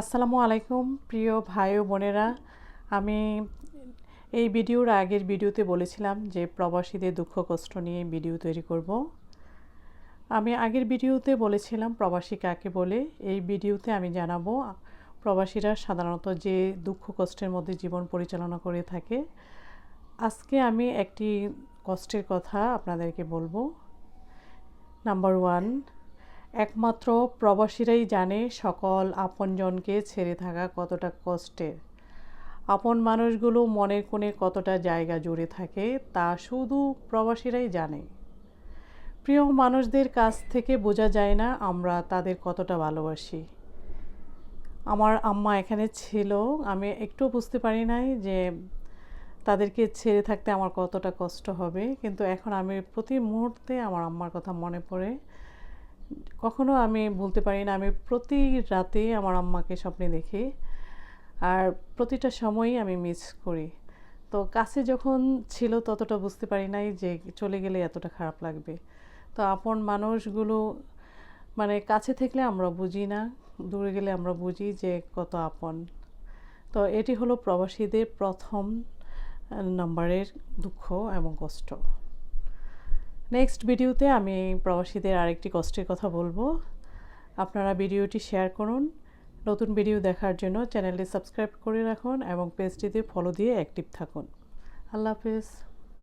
আসসালামু আলাইকুম, প্রিয় ভাই ও বোনেরা। আমি এই ভিডিওর আগের ভিডিওতে বলেছিলাম যে প্রবাসীদের দুঃখ কষ্ট নিয়ে ভিডিও তৈরি করব। আমি আগের ভিডিওতে বলেছিলাম প্রবাসী কাকে বলে। এই ভিডিওতে আমি জানাব প্রবাসীরা সাধারণত যে দুঃখ কষ্টের মধ্যে জীবন পরিচালনা করে থাকে। আজকে আমি একটি কষ্টের কথা আপনাদেরকে বলব। নাম্বার ওয়ান একমাত্র প্রবাসীরাই জানে সকল আপনজনকে ছেড়ে থাকা কতটা কষ্টের। আপন মানুষগুলো মনের কোণে কতটা জায়গা জুড়ে থাকে তা শুধু প্রবাসীরাই জানে। প্রিয় মানুষদের কাছ থেকে বোঝা যায় না আমরা তাদের কতটা ভালোবাসি। আমার আম্মা এখানে ছিল, আমি একটু বুঝতে পারি নাই যে তাদেরকে ছেড়ে থাকতে আমার কতটা কষ্ট হবে, কিন্তু এখন আমি প্রতি মুহূর্তে আমার আম্মার কথা মনে পড়ে। কখনো আমি বলতে পারি না, আমি প্রতি রাতে আমার আম্মাকে স্বপ্নে দেখি আর প্রতিটা সময়ই আমি মিস করি। তো কাছে যখন ছিল ততটা বুঝতে পারি নাই যে চলে গেলে এতটা খারাপ লাগবে। তো আপন মানুষগুলো মানে কাছে থাকলে আমরা বুঝি না, দূরে গেলে আমরা বুঝি যে কত আপন। তো এটি হলো প্রবাসীদের প্রথম নম্বরের দুঃখ এবং কষ্ট। নেক্সট ভিডিওতে আমি প্রবাসীদের আরেকটি কষ্টের কথা বলব। আপনারা ভিডিওটি শেয়ার করুন। নতুন ভিডিও দেখার জন্য চ্যানেলটি সাবস্ক্রাইব করে রাখুন এবং পেজটিতে ফলো দিয়ে অ্যাক্টিভ থাকুন। আল্লাহ হাফেজ।